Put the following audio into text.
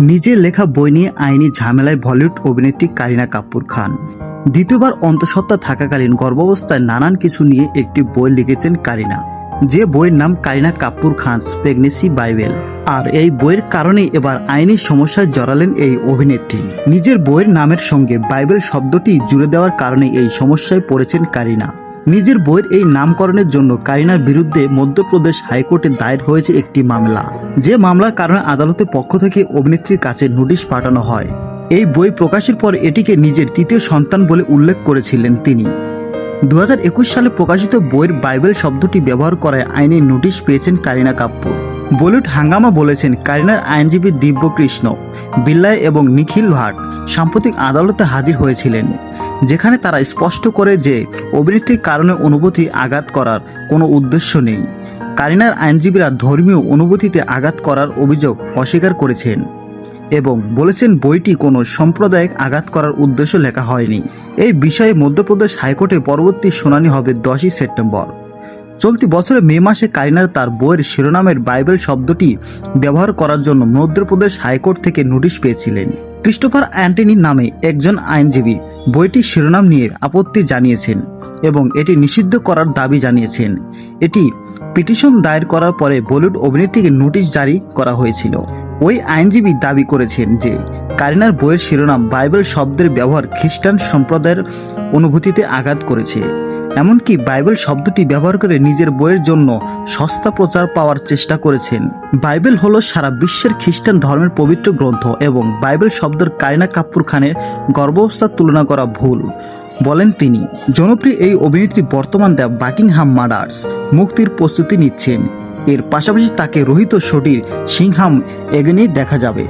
নিজের লেখা বই নিয়ে আইনি ঝামেলায় বলিউড অভিনেত্রী কারিনা কাপুর খান। দ্বিতীয়বার অন্তঃসত্ত্বা থাকাকালীন গর্ভাবস্থায় নানান কিছু নিয়ে একটি বই লিখেছেন কারিনা। যে বইয়ের নাম কারিনা কাপুর খানস প্রেগনেন্সি বাইবেল। আর এই বইয়ের কারণেই এবার আইনি সমস্যায় জড়ালেন এই অভিনেত্রী। নিজের বইয়ের নামের সঙ্গে বাইবেল শব্দটি জুড়ে দেওয়ার কারণে এই সমস্যায় পড়েছেন কারিনা। নিজের বইয়ের এই নামকরণের জন্য কারিনার বিরুদ্ধে মধ্যপ্রদেশ হাইকোর্টে দায়ের হয়েছে একটি মামলা। যে মামলার কারণে আদালতের পক্ষ থেকে অভিনেত্রীর কাছে নোটিশ পাঠানো হয়। এই বই প্রকাশের পর এটিকে নিজের তৃতীয় সন্তান বলে উল্লেখ করেছিলেন তিনি। দু হাজার একুশ সালে প্রকাশিত বইয়ের বাইবেল শব্দটি ব্যবহার করায় আইনে নোটিশ পেয়েছেন কারিনা কাপুর। বলিউড হাঙ্গামা বলেছেন, কারিনার আইনজীবী দিব্যকৃষ্ণ বিল্লাই এবং নিখিল ভাট সাম্প্রতিক আদালতে হাজির হয়েছিলেন। যেখানে তারা স্পষ্ট করে যে অভিনেত্রীর কারণে অনুভূতি আঘাত করার কোনো উদ্দেশ্য নেই। কারিনার আইনজীবীরা ধর্মীয় অনুভূতিতে আঘাত করার অভিযোগ অস্বীকার করেছেন এবং বলেছেন বইটি কোনো সাম্প্রদায়িক আঘাত করার উদ্দেশ্য লেখা হয়নি। এই বিষয়ে মধ্যপ্রদেশ হাইকোর্টে পরবর্তী শুনানি হবে দশই সেপ্টেম্বর। চলতি বছরে মে মাসে কারিনার তার বইয়ের শিরোনামের বাইবেল শব্দটি ব্যবহার করার জন্য মধ্যপ্রদেশ হাইকোর্ট থেকে নোটিশ পেয়েছিলেন। ক্রিস্টোফার অ্যান্টনি নামে একজন আইনজীবী বইটির শিরোনাম নিয়ে আপত্তি জানিয়েছেন এবং এটি নিষিদ্ধ করার দাবি জানিয়েছেন। এটি পিটিশন দায়ের করার পরে বলিউড অভিনেত্রীকে নোটিশ জারি করা হয়েছিল। ওই আইনজীবী দাবি করেছেন যে, কারিনার বইয়ের শিরোনাম বাইবেল শব্দের ব্যবহার খ্রিস্টান সম্প্রদায়ের অনুভূতিতে আঘাত করেছে। এমনকি বাইবেল শব্দটি ব্যবহার করে নিজের বইয়ের জন্য সস্তা প্রচার পাওয়ার চেষ্টা করেছেন। বাইবেল হলো সারা বিশ্বের খ্রিস্টান ধর্মের পবিত্র গ্রন্থ এবং বাইবেল শব্দের কারিনা কাপুর খানের গর্ভাবস্থার তুলনা করা ভুল। বলেন তিনি, জনপ্রিয় এই অভিনেত্রী বর্তমান দ্য বাকিংহাম মার্ডার্স মুক্তির প্রস্তুতি নিচ্ছেন। এর পাশাপাশি তাকে রোহিত শটির সিংহাম এগেনে দেখা যাবে।